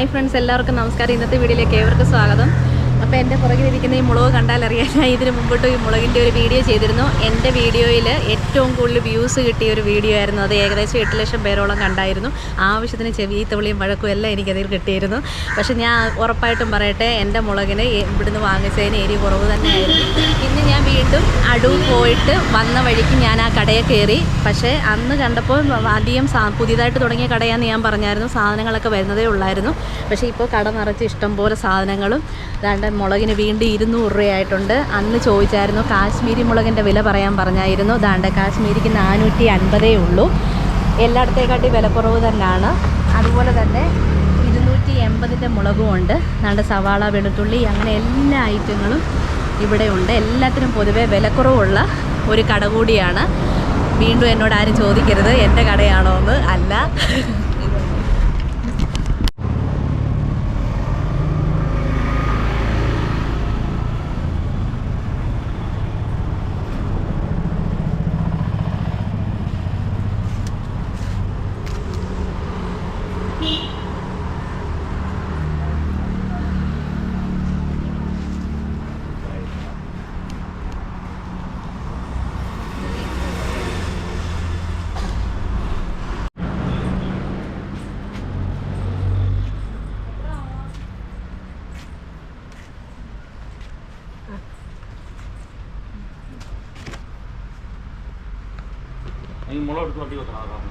Hi friends എല്ലാവർക്കും നമസ്കാരം. ഇന്നത്തെ വീഡിയോയിലേക്ക് ഏവർക്കും സ്വാഗതം. അപ്പോൾ എന്റെ പുറകിലിരിക്കുന്ന ഈ മുളക് കണ്ടാൽ അറിയാൻ ഞാൻ ഇതിന് മുമ്പോട്ട് ഈ മുളകിന്റെ ഒരു വീഡിയോ ചെയ്തിരുന്നു. എന്റെ വീഡിയോയിൽ ഏറ്റവും കൂടുതൽ വ്യൂസ് കിട്ടിയ ഒരു വീഡിയോ ആയിരുന്നു. അത് ഏകദേശം എട്ട് ലക്ഷം പേരോളം കണ്ടായിരുന്നു. ആവശ്യത്തിന് ചെവി തവിളിയും വഴക്കും എല്ലാം എനിക്കതിൽ കിട്ടിയിരുന്നു. പക്ഷേ ഞാൻ ഉറപ്പായിട്ടും പറയട്ടെ എന്റെ മുളകിന് ഇവിടുന്ന് വാങ്ങിച്ചതിന് എരി കുറവ് തന്നെയായിരുന്നു. ഇന്ന് ഞാൻ വീണ്ടും അടൂർ പോയിട്ട് വന്ന വഴിക്ക് ഞാൻ ആ കടയെ കയറി. പക്ഷേ അന്ന് കണ്ടപ്പോൾ അധികം പുതിയതായിട്ട് തുടങ്ങിയ കടയാന്ന് ഞാൻ പറഞ്ഞായിരുന്നു. സാധനങ്ങളൊക്കെ വരുന്നതേ ഉള്ളായിരുന്നു. പക്ഷേ ഇപ്പോൾ കട നിറച്ച് ഇഷ്ടംപോലെ സാധനങ്ങളും ദാണ്ട് മുളകിന് വീണ്ടും ഇരുന്നൂറ് രൂപയായിട്ടുണ്ട്. അന്ന് ചോദിച്ചായിരുന്നു കാശ്മീരി മുളകിന്റെ വില പറയാൻ പറഞ്ഞായിരുന്നു. ഇതാണ്ട് കാശ്മീരിക്ക് നാനൂറ്റി അൻപതേ ഉള്ളൂ. എല്ലായിടത്തേക്കാട്ടി വിലക്കുറവ് തന്നെയാണ്. അതുപോലെ തന്നെ ഇരുന്നൂറ്റി എൺപതിന്റെ മുളകും ഉണ്ട്. ദാണ്ട് സവാള വെളുത്തുള്ളി അങ്ങനെ എല്ലാ ഐറ്റങ്ങളും ഇവിടെ ഉണ്ട്. എല്ലാത്തിനും പൊതുവേ വിലക്കുറവുള്ള ഒരു കട കൂടിയാണ് വീണ്ടും എന്നോട് ആരും ചോദിക്കരുത്. എന്റെ കടയാണോ എന്ന് അല്ല. ഈ മുളക് எடுத்து വണ്ടി വെക്കണം അതാണ്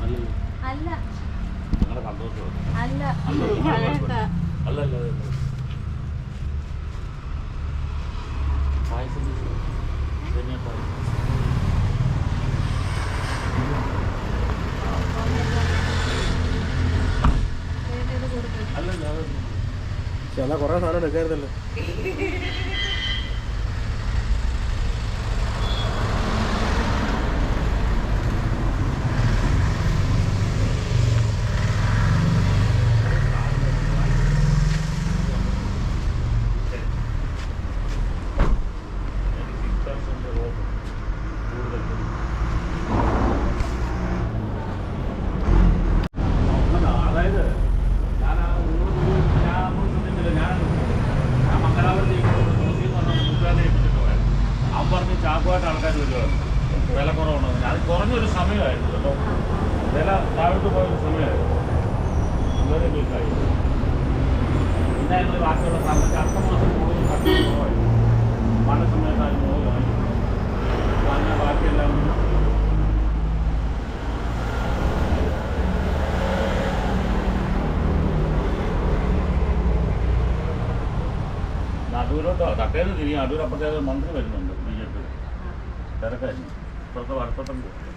അല്ല അല്ല നിങ്ങളുടെ സന്തോഷം അല്ല അല്ല. അല്ല. പായസം സേമിയ പായസം അല്ലല്ല അത് പക്ഷെ എന്നാ കൊറേ സാധനം എടുക്കായിരുന്നല്ലോ. ആൾക്കാർ വരുവായിരുന്നു വില കുറവുണ്ടെന്ന് അത് കുറഞ്ഞൊരു സമയമായിരുന്നു കേട്ടോ. വില താഴോട്ട് പോയൊരു സമയമായിരുന്നു. ഇതുവരെ പിന്നെ ബാക്കിയുള്ള സമയത്ത് അടുത്ത മാസം കൂടുതൽ കുറവായിരുന്നു മഴ സമയത്തായിരുന്നു വാങ്ങിയ ബാക്കിയെല്ലാം അടൂരോട്ടോ തട്ടേന്ന് തിരിയും. അടൂർ മന്ത്രി വരുന്നുണ്ട്. തിരക്കായിരുന്നു. ഇപ്പോഴത്തെ വടത്തോട്ടം പോകും